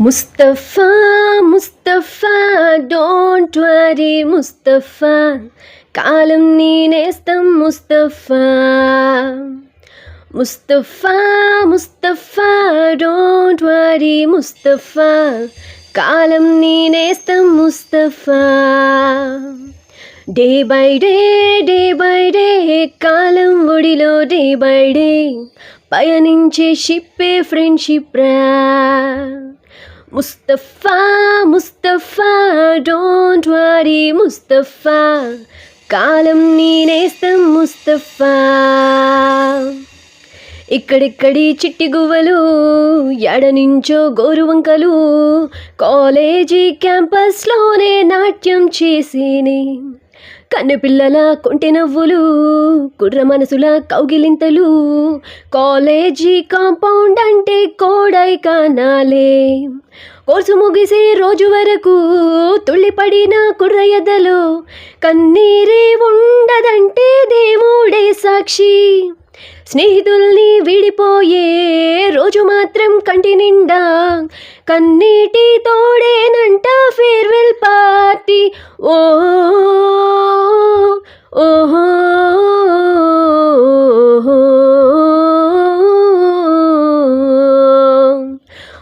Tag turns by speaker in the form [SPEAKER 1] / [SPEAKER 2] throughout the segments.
[SPEAKER 1] Mustafa Mustafa don't worry Mustafa కాలం నేనేస్తాం Mustafa. Mustafa Mustafa don't worry Mustafa కాలం నేనేస్తాం Mustafa. Day by day day by day కాలం ఒడిలో డే బై డే పయనించే షిప్పే ఫ్రెండ్షిప్ రా. ముస్తఫా ముస్తఫా డోంట్ వరీ ముస్తఫా కాలం నేనేస్తాం ముస్తఫా ఇక్కడిక్కడి చిట్టి గువ్వలు ఎడనించో గోరువంకలు. కాలేజీ క్యాంపస్లోనే నాట్యం చేసేనే. కన్నెపిల్లల కొంటె నవ్వులు కుర్ర మనసుల కౌగిలింతలు. కాలేజీ కాంపౌండ్ అంటే కోడై కానాలే. కోర్సు ముగిసే రోజు వరకు తుళ్ళిపడిన కుర్రయదలు కన్నీరే ఉండదంటే దేవుడే సాక్షి. స్నేహితుల్ని విడిపోయే రోజు మాత్రం కంటి నిండా కన్నీటి తోడేనంట ఫేర్వెల్ పార్టీ. ఓ ఓహో.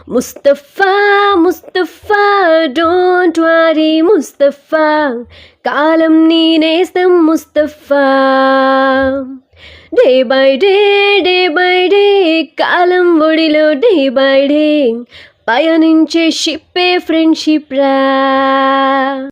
[SPEAKER 1] Mustafa Mustafa don't worry Mustafa. Column నేనేస్తం Mustafa. Day by day day by day కాలం ఒడిలో డే బై డే పయనించే షిప్పే ఫ్రెండ్షిప్ రా.